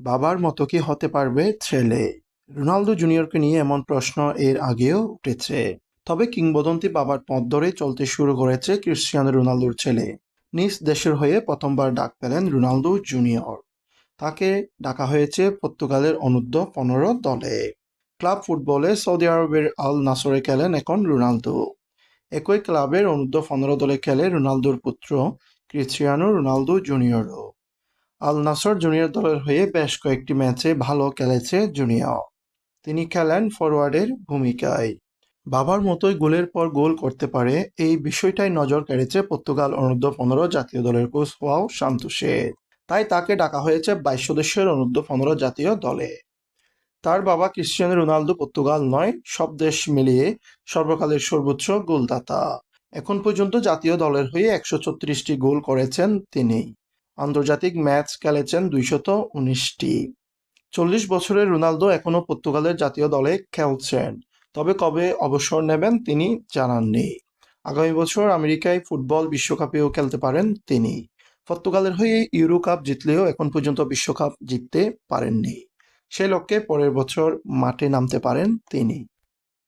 বাবার মতো কি হতে পারবে ছেলে? রোনালদো জুনিয়রকে নিয়ে এমন প্রশ্ন এর আগেও উঠেছে। তবে কিংবদন্তি বাবার পথ ধরে চলতে শুরু করেছে ক্রিশ্চিয়ানো রোনালদোর ছেলে। নিজ দেশের হয়ে প্রথমবার ডাক পেলেন রোনালদো জুনিয়র। তাকে ডাকা হয়েছে পর্তুগালের অনূর্ধ্ব পনেরো দলে। ক্লাব ফুটবলে সৌদি আরবের আল নাসরে খেলেন এখন রোনালদো। একই ক্লাবের অনূর্ধ্ব পনেরো দলে খেলে রোনালদোর পুত্র ক্রিশ্চিয়ানো রোনালদো জুনিয়রও। আল নাসর জুনিয়র দলের হয়ে বেশ কয়েকটি ম্যাচে ভালো খেলেছে জুনিয়র তিনি খেলেন ফরওয়ার্ডের ভূমিকায়। বাবার মতোই গোলের পর গোল করতে পারে, এই বিষয়টাই নজর কেড়েছে পর্তুগাল অনূর্ধ্ব পনেরো জাতীয় দলের কোচ হওয়াও সান্তোষের তাই তাকে ডাকা হয়েছে বাইশ সদস্যের অনূর্ধ্ব পনেরো জাতীয় দলে। তার বাবা ক্রিশ্চিয়ানো রোনালদো পর্তুগাল নয়, সব দেশ মিলিয়ে সর্বকালের সর্বোচ্চ গোলদাতা। এখন পর্যন্ত জাতীয় দলের হয়ে একশো গোল করেছেন তিনি। আন্তর্জাতিক ম্যাচ খেলেছেন দুইশত উনিশটি। চল্লিশ বছরের রোনালদো এখনও পর্তুগালের জাতীয় দলে খেলছেন, তবে কবে অবসর নেবেন তিনি জানাননি। আগামী বছর আমেরিকায় ফুটবল বিশ্বকাপেও খেলতে পারেন তিনি। পর্তুগালের হয়ে ইউরো কাপ জিতলেও এখন পর্যন্ত বিশ্বকাপ জিততে পারেননি। সে লক্ষ্যে পরের বছর মাঠে নামতে পারেন তিনি।